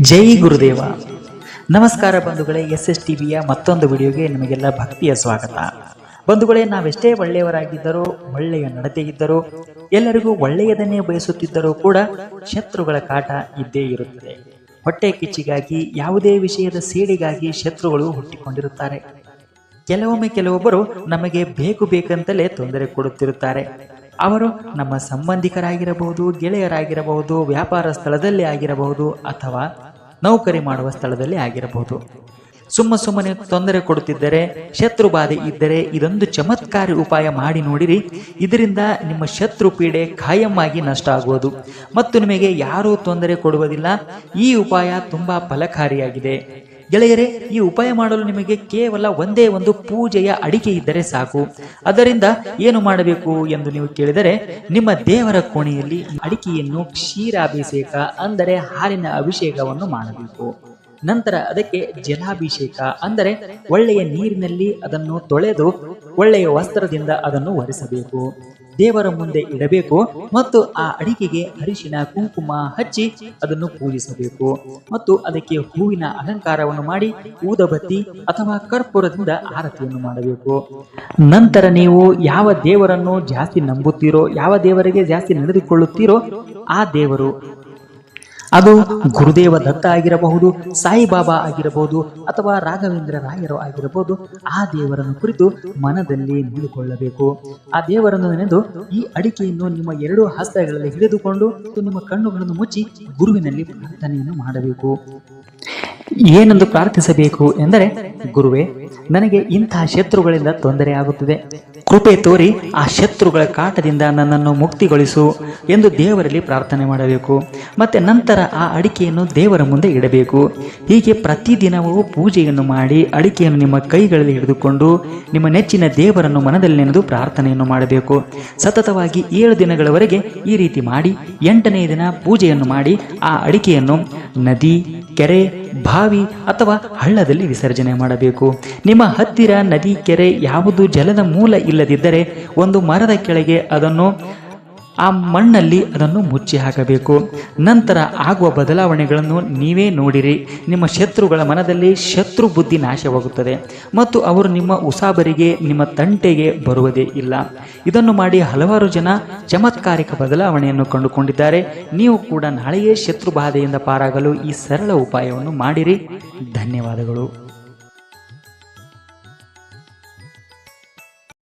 ಜೈ ಗುರುದೇವ. ನಮಸ್ಕಾರ ಬಂಧುಗಳೇ S S ಟಿವಿಯ ಮತ್ತೊಂದು ವಿಡಿಯೋಗೆ ನಿಮಗೆಲ್ಲ ಭಕ್ತಿಯ ಸ್ವಾಗತ. ಬಂಧುಗಳೇ, ನಾವೆಷ್ಟೇ ಒಳ್ಳೆಯವರಾಗಿದ್ದರೂ, ಒಳ್ಳೆಯ ನಡತೆಯಿದ್ದರೂ ಎಲ್ಲರಿಗೂ ಒಳ್ಳೆಯದನ್ನೇ ಬಯಸುತ್ತಿದ್ದರೂ ಕೂಡ ಶತ್ರುಗಳ ಕಾಟ ಇದ್ದೇ ಇರುತ್ತದೆ ಹೊಟ್ಟೆ ಕಿಚ್ಚಿಗಾಗಿ, ಯಾವುದೇ ವಿಷಯದ ಸೇಡಿಗಾಗಿ ಶತ್ರುಗಳು ಹುಟ್ಟಿಕೊಂಡಿರುತ್ತಾರೆ. ಕೆಲವೊಮ್ಮೆ ಕೆಲವೊಬ್ಬರು ನಮಗೆ ಬೇಕು ಬೇಕಂತಲೇ ತೊಂದರೆ ಕೊಡುತ್ತಿರುತ್ತಾರೆ. ಅವರು ನಮ್ಮ ಸಂಬಂಧಿಕರಾಗಿರಬಹುದು, ಗೆಳೆಯರಾಗಿರಬಹುದು, ವ್ಯಾಪಾರ ಸ್ಥಳದಲ್ಲಿ ಆಗಿರಬಹುದು ಅಥವಾ ನೌಕರಿ ಮಾಡುವ ಸ್ಥಳದಲ್ಲಿ ಆಗಿರಬಹುದು. ಸುಮ್ಮ ಸುಮ್ಮನೆ ತೊಂದರೆ ಕೊಡುತ್ತಿದ್ದರೆ, ಶತ್ರು ಬಾಧೆ ಇದ್ದರೆ ಇದೊಂದು ಚಮತ್ಕಾರಿ ಉಪಾಯ ಮಾಡಿ ನೋಡಿರಿ. ಇದರಿಂದ ನಿಮ್ಮ ಶತ್ರು ಪೀಡೆ ಖಾಯಮಾಗಿ ನಷ್ಟ ಆಗುವುದು. ಮತ್ತು ನಿಮಗೆ ಯಾರೂ ತೊಂದರೆ ಕೊಡುವುದಿಲ್ಲ. ಈ ಉಪಾಯ ತುಂಬಾ ಫಲಕಾರಿಯಾಗಿದೆ. ಗೆಳೆಯರೇ, ಈ ಉಪಾಯ ಮಾಡಲು ನಿಮಗೆ ಕೇವಲ ಒಂದೇ ಒಂದು ಪೂಜೆಯ ಅಡಿಕೆ ಇದ್ದರೆ ಸಾಕು. ಅದರಿಂದ ಏನು ಮಾಡಬೇಕು ಎಂದು ನೀವು ಕೇಳಿದರೆ, ನಿಮ್ಮ ದೇವರ ಕೋಣೆಯಲ್ಲಿ ಅಡಿಕೆಯನ್ನು ಕ್ಷೀರಾಭಿಷೇಕ, ಅಂದರೆ ಹಾಲಿನ ಅಭಿಷೇಕವನ್ನು ಮಾಡಬೇಕು. ನಂತರ ಅದಕ್ಕೆ ಜಲಾಭಿಷೇಕ, ಅಂದರೆ ಒಳ್ಳೆಯ ನೀರಿನಲ್ಲಿ ಅದನ್ನು ತೊಳೆದು ಒಳ್ಳೆಯ ವಸ್ತ್ರದಿಂದ ಅದನ್ನು ಒರೆಸಬೇಕು ದೇವರ ಮುಂದೆ ಇಡಬೇಕು ಮತ್ತು ಆ ಅಡಿಕೆಗೆ ಅರಿಶಿನ, ಕುಂಕುಮ ಹಚ್ಚಿ ಅದನ್ನು ಪೂಜಿಸಬೇಕು. ಮತ್ತು ಅದಕ್ಕೆ ಹೂವಿನ ಅಲಂಕಾರವನ್ನು ಮಾಡಿ ಊದಬತ್ತಿ ಅಥವಾ ಕರ್ಪೂರದಿಂದ ಆರತಿಯನ್ನು ಮಾಡಬೇಕು. ನಂತರ ನೀವು ಯಾವ ದೇವರನ್ನು ಜಾಸ್ತಿ ನಂಬುತ್ತೀರೋ, ಯಾವ ದೇವರಿಗೆ ಜಾಸ್ತಿ ನಡೆದುಕೊಳ್ಳುತ್ತೀರೋ ಆ ದೇವರು ಅದು ಗುರುದೇವ ದತ್ತ ಆಗಿರಬಹುದು, ಸಾಯಿಬಾಬಾ ಆಗಿರಬಹುದು, ಅಥವಾ ರಾಘವೇಂದ್ರ ರಾಯರು ಆಗಿರಬಹುದು, ಆ ದೇವರನ್ನು ಕುರಿತು ಮನದಲ್ಲಿ ನಿಂತುಕೊಳ್ಳಬೇಕು ಆ ದೇವರನ್ನು ನೆನೆದು ಈ ಅಡಿಕೆಯನ್ನು ನಿಮ್ಮ ಎರಡು ಹಸ್ತಗಳಲ್ಲಿ ಹಿಡಿದುಕೊಂಡು ನಿಮ್ಮ ಕಣ್ಣುಗಳನ್ನು ಮುಚ್ಚಿ ಗುರುವಿನಲ್ಲಿ ಪ್ರಾರ್ಥನೆಯನ್ನು ಮಾಡಬೇಕು. ಏನೆಂದು ಪ್ರಾರ್ಥಿಸಬೇಕು ಎಂದರೆ, ಗುರುವೇ, ನನಗೆ ಇಂತಹ ಶತ್ರುಗಳಿಂದ ತೊಂದರೆ ಆಗುತ್ತದೆ. ಕೃಪೆ ತೋರಿ ಆ ಶತ್ರುಗಳ ಕಾಟದಿಂದ ನನ್ನನ್ನು ಮುಕ್ತಿಗೊಳಿಸು ಎಂದು ದೇವರಲ್ಲಿ ಪ್ರಾರ್ಥನೆ ಮಾಡಬೇಕು. ಮತ್ತೆ ನಂತರ ಆ ಅಡಿಕೆಯನ್ನು ದೇವರ ಮುಂದೆ ಇಡಬೇಕು. ಹೀಗೆ ಪ್ರತಿದಿನವೂ ಪೂಜೆಯನ್ನು ಮಾಡಿ ಅಡಿಕೆಯನ್ನು ನಿಮ್ಮ ಕೈಗಳಲ್ಲಿ ಹಿಡಿದುಕೊಂಡು ನಿಮ್ಮ ನೆಚ್ಚಿನ ದೇವರನ್ನು ಮನದಲ್ಲಿ ನೆನೆದು ಪ್ರಾರ್ಥನೆಯನ್ನು ಮಾಡಬೇಕು. ಸತತವಾಗಿ ಏಳು ದಿನಗಳವರೆಗೆ ಈ ರೀತಿ ಮಾಡಿ ಎಂಟನೇ ದಿನ ಪೂಜೆಯನ್ನು ಮಾಡಿ ಆ ಅಡಿಕೆಯನ್ನು ನದಿ, ಕೆರೆ, ಬಾವಿ ಅಥವಾ ಹಳ್ಳದಲ್ಲಿ ವಿಸರ್ಜನೆ ಮಾಡಬೇಕು. ನಿಮ್ಮ ಹತ್ತಿರ ನದಿ, ಕೆರೆ ಯಾವುದು ಜಲದ ಮೂಲ ಇಲ್ಲದಿದ್ದರೆ ಒಂದು ಮರದ ಕೆಳಗೆ ಅದನ್ನು, ಆ ಮಣ್ಣಲ್ಲಿ ಅದನ್ನು ಮುಚ್ಚಿ ಹಾಕಬೇಕು. ನಂತರ ಆಗುವ ಬದಲಾವಣೆಗಳನ್ನು ನೀವೇ ನೋಡಿರಿ. ನಿಮ್ಮ ಶತ್ರುಗಳ ಮನದಲ್ಲಿ ಶತ್ರು ಬುದ್ಧಿ ನಾಶವಾಗುತ್ತದೆ ಮತ್ತು ಅವರು ನಿಮ್ಮ ಉಸಾಬರಿಗೆ, ನಿಮ್ಮ ತಂಟೆಗೆ ಬರುವುದೇ ಇಲ್ಲ. ಇದನ್ನು ಮಾಡಿ ಹಲವಾರು ಜನ ಚಮತ್ಕಾರಿಕ ಬದಲಾವಣೆಯನ್ನು ಕಂಡುಕೊಂಡಿದ್ದಾರೆ. ನೀವು ಕೂಡ ನಾಳೆಯೇ ಶತ್ರು ಬಾಧೆಯಿಂದ ಪಾರಾಗಲು ಈ ಸರಳ ಉಪಾಯವನ್ನು ಮಾಡಿರಿ. ಧನ್ಯವಾದಗಳು.